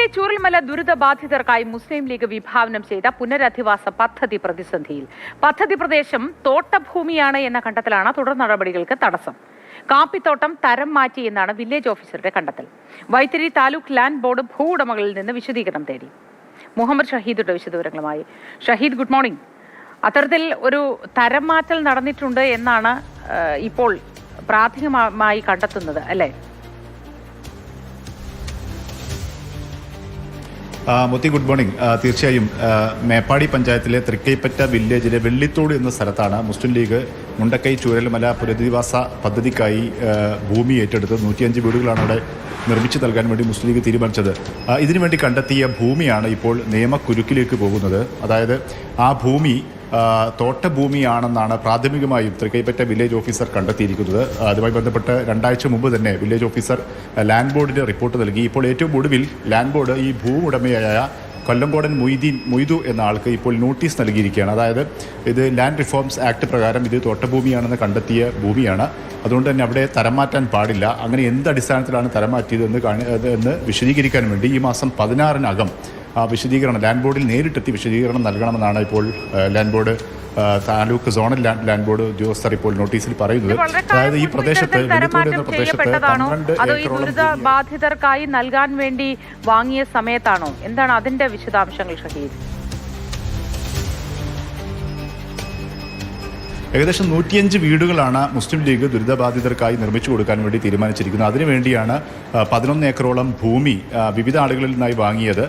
മുണ്ടക്കൈ ചൂരൽമല ദുരിത ബാധിതർക്കായി മുസ്ലിം ലീഗ് വിഭാവനം ചെയ്ത പുനരധിവാസ പദ്ധതി പ്രതിസന്ധിയിൽ. പദ്ധതി പ്രദേശം തോട്ടഭൂമിയാണ് എന്ന കണ്ടെത്തലാണ് തുടർ നടപടികൾക്ക് തടസ്സം. കാപ്പിത്തോട്ടം തരം മാറ്റി എന്നാണ് വില്ലേജ് ഓഫീസറുടെ കണ്ടെത്തൽ. വൈത്തിരി താലൂക്ക് ലാൻഡ് ബോർഡ് ഭൂവുടമകളിൽ നിന്ന് വിശദീകരണം തേടി. മുഹമ്മദ് ഷഹീദുടെ വിശദവിവരങ്ങളുമായി. Shahid good morning. അത്തരത്തിൽ ഒരു തരം മാറ്റൽ നടന്നിട്ടുണ്ട് എന്നാണ് ഇപ്പോൾ പ്രാഥമികമായി കണ്ടെത്തുന്നത് അല്ലേ? മുത്തി ഗുഡ് മോർണിംഗ് തീർച്ചയായും മേപ്പാടി പഞ്ചായത്തിലെ തൃക്കൈപ്പറ്റ വില്ലേജിലെ വെള്ളിത്തോട് എന്ന സ്ഥലത്താണ് മുസ്ലിം ലീഗ് മുണ്ടക്കൈ ചൂരൽമല പുനരധിവാസ പദ്ധതിക്കായി ഭൂമി ഏറ്റെടുത്ത് നൂറ്റിയഞ്ച് വീടുകളാണ് അവിടെ നിർമ്മിച്ചു നൽകാൻ വേണ്ടി മുസ്ലിം ലീഗ് തീരുമാനിച്ചത്. ഇതിനുവേണ്ടി കണ്ടെത്തിയ ഭൂമിയാണ് ഇപ്പോൾ നിയമക്കുരുക്കിലേക്ക് പോകുന്നത്. അതായത് ആ ഭൂമി തോട്ടഭൂമിയാണെന്നാണ് പ്രാഥമികമായും തൃക്കൈപ്പറ്റ വില്ലേജ് ഓഫീസർ കണ്ടെത്തിയിരിക്കുന്നത്. അതുമായി ബന്ധപ്പെട്ട് രണ്ടാഴ്ച മുമ്പ് തന്നെ വില്ലേജ് ഓഫീസർ ലാൻഡ് ബോർഡിന് റിപ്പോർട്ട് നൽകി. ഇപ്പോൾ ഏറ്റവും ഒടുവിൽ ലാൻഡ് ബോർഡ് ഈ ഭൂവുടമയായ കൊല്ലംകോടൻ മൊയ്തീൻ മൊയ്തു എന്ന ആൾക്ക് ഇപ്പോൾ നോട്ടീസ് നൽകിയിരിക്കുകയാണ്. അതായത് ഇത് ലാൻഡ് റിഫോംസ് ആക്ട് പ്രകാരം ഇത് തോട്ടഭൂമിയാണെന്ന് കണ്ടെത്തിയ ഭൂമിയാണ്. അതുകൊണ്ട് തന്നെ അവിടെ തരം മാറ്റാൻ പാടില്ല. അങ്ങനെ എന്ത് അടിസ്ഥാനത്തിലാണ് തരം മാറ്റിയതെന്ന് കാണി എന്ന് വിശദീകരിക്കാൻ വേണ്ടി ഈ മാസം പതിനാറിനകം വിശദീകരണം ലാൻഡ് ബോർഡിൽ നേരിട്ടെത്തി വിശദീകരണം നൽകണമെന്നാണ് ഇപ്പോൾ land board taluk zonal land land board ഉദ്യോഗസ്ഥർ ഇപ്പോൾ നോട്ടീസിൽ പറയുന്നത്. അതായത് ഈ പ്രദേശത്ത് എന്ന പന്ത്രണ്ട് ബാധിതർക്കായി നൽകാൻ വേണ്ടി വാങ്ങിയ സമയത്താണോ? എന്താണ് അതിന്റെ വിശദാംശങ്ങൾ ഷഹീദ്? ഏകദേശം നൂറ്റിയഞ്ച് വീടുകളാണ് മുസ്ലിം ലീഗ് ദുരിതബാധിതർക്കായി നിർമ്മിച്ചു കൊടുക്കാൻ വേണ്ടി തീരുമാനിച്ചിരിക്കുന്നത്. അതിനുവേണ്ടിയാണ് പതിനൊന്ന് ഏക്കറോളം ഭൂമി വിവിധ ആളുകളിൽ നിന്നായി വാങ്ങിയത്.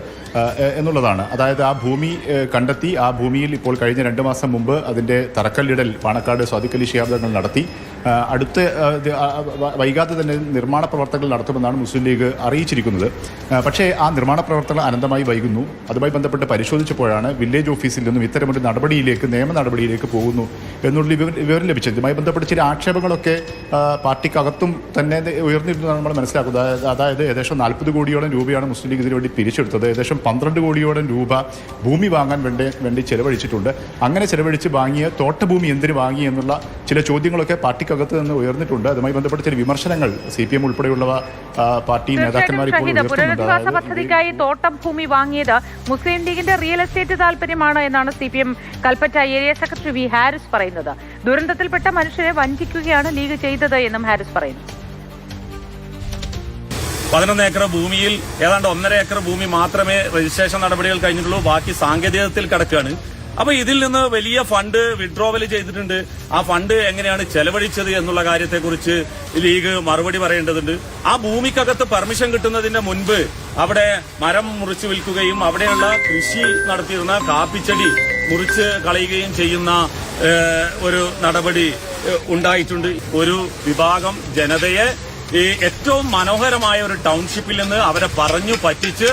എന്നുള്ളതാണ്. അതായത് ആ ഭൂമി കണ്ടെത്തി ആ ഭൂമിയിൽ ഇപ്പോൾ കഴിഞ്ഞ രണ്ട് മാസം മുമ്പ് അതിന്റെ തറക്കല്ലിടൽ പാണക്കാട് സ്വാതിക്കലി ശിഹാബ്ദങ്ങൾ നടത്തി. അടുത്ത വൈകാതെ തന്നെ നിർമ്മാണ പ്രവർത്തനങ്ങൾ നടത്തുമെന്നാണ് മുസ്ലിം ലീഗ് അറിയിച്ചിരിക്കുന്നത്. പക്ഷേ ആ നിർമ്മാണ പ്രവർത്തനങ്ങൾ അനന്തമായി വൈകുന്നു. അതുമായി ബന്ധപ്പെട്ട് പരിശോധിച്ചപ്പോഴാണ് വില്ലേജ് ഓഫീസിൽ നിന്നും ഇത്തരമൊരു നടപടിയിലേക്ക് നിയമ നടപടിയിലേക്ക് പോകുന്നു എന്നുള്ള വിവരം ലഭിച്ചത്. ഇതുമായി ബന്ധപ്പെട്ട് ചില ആക്ഷേപങ്ങളൊക്കെ പാർട്ടിക്കകത്തും തന്നെ ഉയർന്നിരുന്നതാണ് നമ്മൾ മനസ്സിലാക്കുന്നത്. അതായത് ഏകദേശം നാൽപ്പത് കോടിയോളം രൂപയാണ് മുസ്ലിം ലീഗ് ഇതിനു വേണ്ടി പിരിച്ചെടുത്തത്. ഏകദേശം പന്ത്രണ്ട് കോടിയോളം രൂപ ഭൂമി വാങ്ങാൻ വേണ്ടി വേണ്ടി ചെലവഴിച്ചിട്ടുണ്ട്. അങ്ങനെ ചെലവഴിച്ച് വാങ്ങിയ തോട്ടഭൂമി എന്തിനു വാങ്ങി എന്നുള്ള ചില ചോദ്യങ്ങളൊക്കെ പാർട്ടിക്കകത്ത് നിന്ന് ഉയർന്നിട്ടുണ്ട്. അതുമായി ബന്ധപ്പെട്ട ചില വിമർശനങ്ങൾ സി പി എം ഉൾപ്പെടെയുള്ളവ പാർട്ടി നേതാക്കന്മാർ പുനരധിവാസ പദ്ധതിക്കായി തോട്ടം ഭൂമി വാങ്ങിയത് മുസ്ലിം ലീഗിന്റെ റിയൽ എസ്റ്റേറ്റ് താല്പര്യമാണ് എന്നാണ് C P M Kalpetta area secretary V Haris പറയുന്നത്. ദുരന്തത്തിൽപ്പെട്ട മനുഷ്യരെ വഞ്ചിക്കുകയാണ് ലീഗ് ചെയ്തത് എന്നും ഹാരിസ് പറയുന്നു. പതിനൊന്ന് ഏക്കർ ഭൂമിയിൽ ഏതാണ്ട് ഒന്നര ഏക്കർ ഭൂമി മാത്രമേ രജിസ്ട്രേഷൻ നടപടികൾ കഴിഞ്ഞിട്ടുള്ളൂ. ബാക്കി സാങ്കേതികത്തിൽ കിടക്കുകയാണ്. അപ്പൊ ഇതിൽ നിന്ന് വലിയ ഫണ്ട് വിഡ്രോവൽ ചെയ്തിട്ടുണ്ട്. ആ ഫണ്ട് എങ്ങനെയാണ് ചെലവഴിച്ചത് എന്നുള്ള കാര്യത്തെക്കുറിച്ച് ലീഗ് മറുപടി പറയേണ്ടതുണ്ട്. ആ ഭൂമിക്കകത്ത് പെർമിഷൻ കിട്ടുന്നതിന്റെ മുൻപ് അവിടെ മരം മുറിച്ചു വിൽക്കുകയും അവിടെയുള്ള കൃഷി നടത്തിയിരുന്ന കാപ്പിച്ചെടി മുറിച്ച് കളയുകയും ചെയ്യുന്ന ഒരു നടപടി ഉണ്ടായിട്ടുണ്ട്. ഒരു വിഭാഗം ജനതയെ ഈ ഏറ്റവും മനോഹരമായ ഒരു ടൗൺഷിപ്പിൽ നിന്ന് അവരെ പറഞ്ഞു പറ്റിച്ച്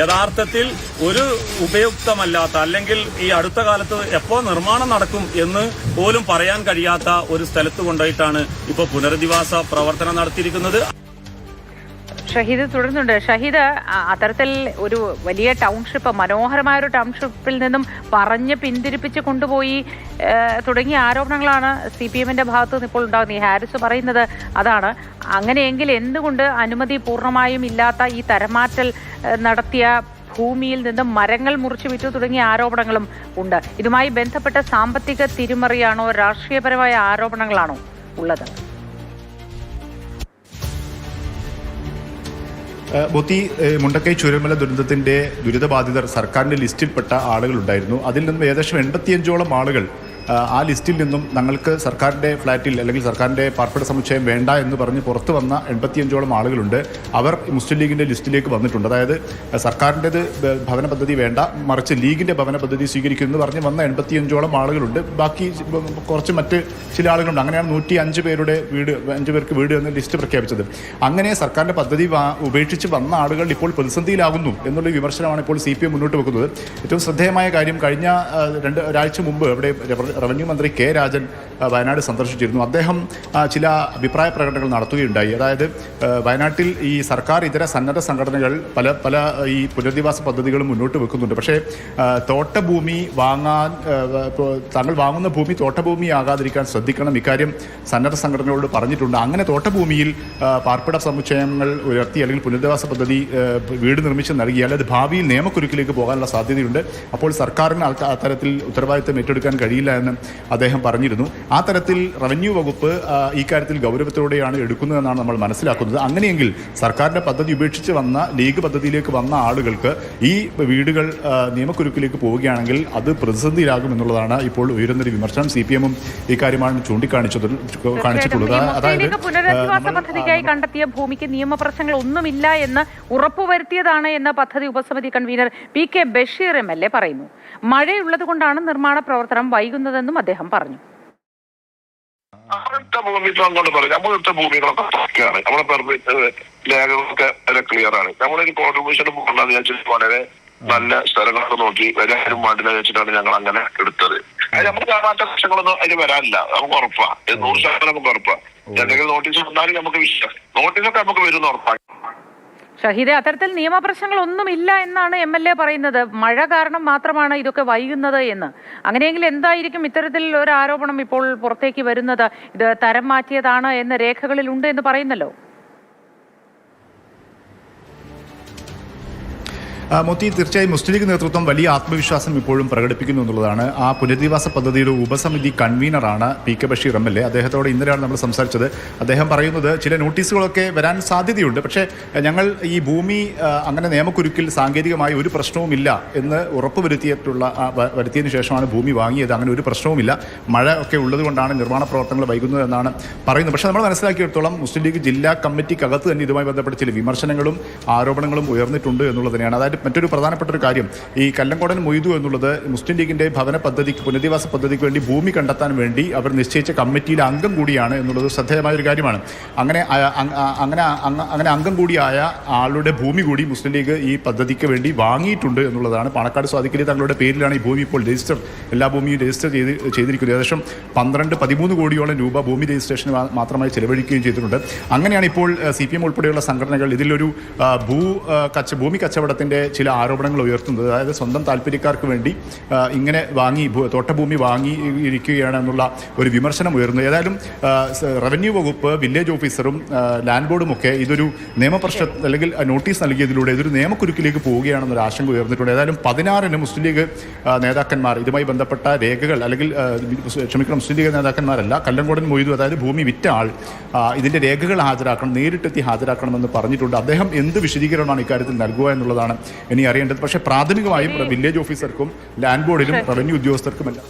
യഥാർത്ഥത്തിൽ ഒരു ഉപയുക്തമല്ലാത്ത അല്ലെങ്കിൽ ഈ അടുത്ത കാലത്ത് എപ്പോ നിർമ്മാണം നടക്കും എന്ന് പോലും പറയാൻ കഴിയാത്ത ഒരു സ്ഥലത്ത് കൊണ്ടുപോയിട്ടാണ് ഇപ്പോൾ പുനരധിവാസ പ്രവർത്തനം നടത്തിയിരിക്കുന്നത്. ഷഹീദ് തുടരുന്നുണ്ട്. ഷഹീദ് അത്തരത്തിൽ ഒരു വലിയ ടൗൺഷിപ്പ് മനോഹരമായ ഒരു ടൗൺഷിപ്പിൽ നിന്നും പറഞ്ഞ് പിന്തിരിപ്പിച്ച് കൊണ്ടുപോയി തുടങ്ങിയ ആരോപണങ്ങളാണ് സി പി എമ്മിന്റെ ഭാഗത്ത് നിന്ന് ഇപ്പോൾ ഉണ്ടാകുന്നത്. ഈ ഹാരിസ് പറയുന്നത് അതാണ്. അങ്ങനെയെങ്കിൽ എന്തുകൊണ്ട് അനുമതി പൂർണമായും ഇല്ലാത്ത ഈ തരമാറ്റൽ നടത്തിയ ഭൂമിയിൽ നിന്നും മരങ്ങൾ മുറിച്ചു വിറ്റു തുടങ്ങിയ ആരോപണങ്ങളും ഉണ്ട്. ഇതുമായി ബന്ധപ്പെട്ട സാമ്പത്തിക തിരിമറിയാണോ രാഷ്ട്രീയപരമായ ആരോപണങ്ങളാണോ ഉള്ളത്? ഏഹ് മുണ്ടക്കൈ ചുരമല ദുരന്തത്തിന്റെ ദുരിതബാധിതർ സർക്കാരിന്റെ ലിസ്റ്റിൽപ്പെട്ട ആളുകളുണ്ടായിരുന്നു അതിൽ നിന്നും ഏകദേശം എൺപത്തിയഞ്ചോളം ആളുകൾ ആ, ലിസ്റ്റിൽ നിന്നും ഞങ്ങൾക്ക് സർക്കാരിന്റെ ഫ്ലാറ്റിൽ അല്ലെങ്കിൽ സർക്കാരിന്റെ പാർപ്പിട സമുച്ചയം വേണ്ട എന്ന് പറഞ്ഞ് പുറത്തു വന്ന എൺപത്തിയഞ്ചോളം ആളുകളുണ്ട്. അവർ മുസ്ലിം ലീഗിന്റെ ലിസ്റ്റിലേക്ക് വന്നിട്ടുണ്ട്. അതായത് സർക്കാരിന്റെത് ഭവന പദ്ധതി വേണ്ട മറിച്ച് ലീഗിന്റെ ഭവന പദ്ധതി സ്വീകരിക്കുമെന്ന് പറഞ്ഞ് വന്ന എൺപത്തിയഞ്ചോളം ആളുകളുണ്ട്. ബാക്കി കുറച്ച് മറ്റ് ചില ആളുകളുണ്ട്. അങ്ങനെയാണ് നൂറ്റി അഞ്ച് പേരുടെ വീട് അഞ്ച് പേർക്ക് വീട് എന്ന ലിസ്റ്റ് പ്രഖ്യാപിച്ചത്. അങ്ങനെ സർക്കാരിന്റെ പദ്ധതി ഉപേക്ഷിച്ച് വന്ന ആളുകൾ ഇപ്പോൾ പ്രതിസന്ധിയിലാകുന്നു എന്നുള്ള വിമർശനമാണ് ഇപ്പോൾ സി പി എം മുന്നോട്ട് വെക്കുന്നത്. ഏറ്റവും ശ്രദ്ധേയമായ കാര്യം കഴിഞ്ഞ രണ്ട് ഒരാഴ്ച മുമ്പ് ഇവിടെ റവന്യൂ മന്ത്രി കെ രാജൻ വയനാട് സന്ദർശിച്ചിരുന്നു. അദ്ദേഹം ചില അഭിപ്രായ പ്രകടനങ്ങൾ നടത്തുകയുണ്ടായി. അതായത് വയനാട്ടിൽ ഈ സർക്കാർ ഇതര സന്നദ്ധ സംഘടനകൾ പല പല ഈ പുനരധിവാസ പദ്ധതികളും മുന്നോട്ട് വെക്കുന്നുണ്ട്. പക്ഷേ തോട്ടഭൂമി വാങ്ങാൻ താങ്കൾ വാങ്ങുന്ന ഭൂമി തോട്ടഭൂമി ആകാതിരിക്കാൻ ശ്രദ്ധിക്കണം. ഇക്കാര്യം സന്നദ്ധ സംഘടനകളോട് പറഞ്ഞിട്ടുണ്ട്. അങ്ങനെ തോട്ടഭൂമിയിൽ പാർപ്പിട സമുച്ചയങ്ങൾ ഉയർത്തി അല്ലെങ്കിൽ പുനരധിവാസ പദ്ധതി വീട് നിർമ്മിച്ച് നൽകിയാൽ അത് ഭാവിയിൽ നിയമക്കുരുക്കിലേക്ക് പോകാനുള്ള സാധ്യതയുണ്ട്. അപ്പോൾ സർക്കാരിന് അത്ത- അത്തരത്തിൽ ഉത്തരവാദിത്തം ഏറ്റെടുക്കാൻ കഴിയില്ല എന്ന് അദ്ദേഹം പറഞ്ഞിരുന്നു. ആ തരത്തിൽ റവന്യൂ വകുപ്പ് ഇക്കാര്യത്തിൽ ഈ കാര്യത്തിൽ ഗൗരവത്തോടെയാണ് എടുക്കുന്നതെന്നാണ് നമ്മൾ മനസ്സിലാക്കുന്നത്. അങ്ങനെയെങ്കിൽ സർക്കാരിന്റെ പദ്ധതി ഉപേക്ഷിച്ച് വന്ന ലീഗ് പദ്ധതിയിലേക്ക് വന്ന ആളുകൾക്ക് ഈ വീടുകൾ നിയമക്കുരുക്കിലേക്ക് പോവുകയാണെങ്കിൽ അത് പ്രതിസന്ധിയിലാകും എന്നുള്ളതാണ് ഇപ്പോൾ ഉയരുന്നൊരു വിമർശനം. സി പി എമ്മും ഇക്കാര്യമാണ് ചൂണ്ടിക്കാണിച്ചത് കാണിച്ചിട്ടുള്ളത്. അതായത് പുനരധിവാസ പദ്ധതിക്കായി കണ്ടെത്തിയ ഭൂമിക്ക് നിയമപ്രശ്നങ്ങൾ ഒന്നുമില്ല എന്ന് ഉറപ്പുവരുത്തിയതാണ് എന്ന് പദ്ധതി ഉപസമിതി convener P K Basheer M L A പറയുന്നു. മഴയുള്ളത് കൊണ്ടാണ് നിർമ്മാണ പ്രവർത്തനം വൈകുന്നതെന്നും അദ്ദേഹം പറഞ്ഞു. അങ്ങനത്തെ ഭൂമി ഇപ്പൊ അങ്ങോട്ട് പറയും. നമ്മളത്തെ ഭൂമികളൊക്കെ പക്കയാണ് നമ്മളെ പെർമിറ്റ് ലേഖകളൊക്കെ വളരെ ക്ലിയർ ആണ്. നമ്മളൊരു കോൺട്രിബ്യൂഷൻ പോകണമെന്ന് വിചാരിച്ചിട്ട് വളരെ നല്ല സ്ഥലങ്ങളൊക്കെ നോക്കി വരാനും വേണ്ടില്ല വെച്ചിട്ടാണ് ഞങ്ങൾ അങ്ങനെ എടുത്തത്. അത് നമുക്ക് കാണാത്ത പ്രശ്നങ്ങളൊന്നും അതിന് വരാനില്ല. നമുക്ക് ഉറപ്പാ. നൂറ് ശതമാനം നമുക്ക് ഉറപ്പാ. എന്തെങ്കിലും നോട്ടീസ് വന്നാലും നമുക്ക് വിശ്വാസം നോട്ടീസൊക്കെ നമുക്ക് വരുന്ന ഉറപ്പാണ് ഷഹീദെ അത്തരത്തിൽ നിയമപ്രശ്നങ്ങൾ ഒന്നുമില്ല എന്നാണ് എം എൽ എ പറയുന്നത്. മഴ കാരണം മാത്രമാണ് ഇതൊക്കെ വൈകുന്നത് എന്ന്. അങ്ങനെയെങ്കിൽ എന്തായിരിക്കും ഇത്തരത്തിൽ ഒരു ആരോപണം ഇപ്പോൾ പുറത്തേക്ക് വരുന്നത്? ഇത് തരം മാറ്റിയതാണ് എന്ന് രേഖകളിൽ ഉണ്ട് എന്ന് പറയുന്നല്ലോ. മോത്തി തീർച്ചയായും മുസ്ലിം ലീഗ് നേതൃത്വം വലിയ ആത്മവിശ്വാസം ഇപ്പോഴും പ്രകടിപ്പിക്കുന്നു എന്നുള്ളതാണ്. ആ പുനരധിവാസ പദ്ധതിയുടെ ഉപസമിതി കൺവീനറാണ് P K Basheer M L A. അദ്ദേഹത്തോട് ഇന്നലെയാണ് നമ്മൾ സംസാരിച്ചത്. അദ്ദേഹം പറയുന്നത് ചില നോട്ടീസുകളൊക്കെ വരാൻ സാധ്യതയുണ്ട്. പക്ഷേ ഞങ്ങൾ ഈ ഭൂമി അങ്ങനെ നിയമക്കുരുക്കിൽ സാങ്കേതികമായി ഒരു പ്രശ്നവുമില്ല എന്ന് ഉറപ്പുവരുത്തിയിട്ടുള്ള വരുത്തിയതിനു ശേഷമാണ് ഭൂമി വാങ്ങിയത്. അങ്ങനെ ഒരു പ്രശ്നവുമില്ല. മഴ ഒക്കെ ഉള്ളതുകൊണ്ടാണ് നിർമ്മാണ പ്രവർത്തനങ്ങൾ വൈകുന്നത് എന്നാണ് പറയുന്നത്. പക്ഷേ നമ്മൾ മനസ്സിലാക്കിയിടത്തോളം മുസ്ലിം ലീഗ് ജില്ലാ കമ്മിറ്റിക്കകത്ത് തന്നെ ഇതുമായി ബന്ധപ്പെട്ട ചില വിമർശനങ്ങളും ആരോപണങ്ങളും ഉയർന്നിട്ടുണ്ട് എന്നുള്ളതിനെയാണ് അതായത് മറ്റൊരു പ്രധാനപ്പെട്ട ഒരു കാര്യം. ഈ കല്ലങ്കോടൻ മൊയ്തു എന്നുള്ളത് മുസ്ലിം ലീഗിന്റെ ഭവന പദ്ധതിക്ക് പുനരധിവാസ പദ്ധതിക്ക് വേണ്ടി ഭൂമി കണ്ടെത്താൻ വേണ്ടി അവർ നിശ്ചയിച്ച കമ്മിറ്റിയിലെ അംഗം കൂടിയാണ് എന്നുള്ളത് ശ്രദ്ധേയമായ ഒരു കാര്യമാണ്. അങ്ങനെ അങ്ങനെ അങ്ങനെ അംഗം കൂടിയായ ആളുടെ ഭൂമി കൂടി മുസ്ലിം ലീഗ് ഈ പദ്ധതിക്ക് വേണ്ടി വാങ്ങിയിട്ടുണ്ട് എന്നുള്ളതാണ്. പാണക്കാട് സ്വാധിക്കലി തങ്ങളുടെ പേരിലാണ് ഈ ഭൂമി ഇപ്പോൾ രജിസ്റ്റർ എല്ലാ ഭൂമിയും രജിസ്റ്റർ ചെയ്ത് ചെയ്തിരിക്കുന്നത്. ഏകദേശം പന്ത്രണ്ട് പതിമൂന്ന് കോടിയോളം രൂപ ഭൂമി രജിസ്ട്രേഷന് മാത്രമായി ചെലവഴിക്കുകയും ചെയ്തിട്ടുണ്ട്. അങ്ങനെയാണ് ഇപ്പോൾ സി പി എം ഉൾപ്പെടെയുള്ള സംഘടനകൾ ഇതിലൊരു ഭൂ കച്ച ഭൂമി കച്ചവടത്തിന്റെ ചില ആരോപണങ്ങൾ ഉയർത്തുന്നത്. അതായത് സ്വന്തം താല്പര്യക്കാർക്ക് വേണ്ടി ഇങ്ങനെ വാങ്ങി തോട്ടഭൂമി വാങ്ങി ഇരിക്കുകയാണ് എന്നുള്ള ഒരു വിമർശനം ഉയർന്നു ഏതായാലും റവന്യൂ വകുപ്പ് വില്ലേജ് ഓഫീസറും ലാൻഡ് ബോർഡും ഒക്കെ ഇതൊരു നിയമപ്രശ്ന അല്ലെങ്കിൽ നോട്ടീസ് നൽകിയതിലൂടെ ഇതൊരു നിയമക്കുരുക്കിലേക്ക് പോവുകയാണെന്നൊരു ആശങ്ക ഉയർന്നിട്ടുണ്ട്. ഏതായാലും പതിനാറിന് മുസ്ലിം ലീഗ് നേതാക്കന്മാർ ഇതുമായി ബന്ധപ്പെട്ട രേഖകൾ അല്ലെങ്കിൽ ക്ഷമിക്കണം മുസ്ലിം ലീഗ് നേതാക്കന്മാരല്ല കല്ലങ്കോടൻ മൊയ്തു അതായത് ഭൂമി വിറ്റ ആൾ ഇതിന്റെ രേഖകൾ ഹാജരാക്കണം നേരിട്ടെത്തി ഹാജരാക്കണമെന്ന് പറഞ്ഞിട്ടുണ്ട്. അദ്ദേഹം എന്ത് വിശദീകരണമാണ് ഇക്കാര്യത്തിൽ നൽകുക എന്നുള്ളതാണ് ഇനി അറിയേണ്ടത്. പക്ഷേ പ്രാഥമികമായും വില്ലേജ് ഓഫീസർക്കും ലാൻഡ് ബോർഡിലും റവന്യൂ ഉദ്യോഗസ്ഥർക്കുമെല്ലാം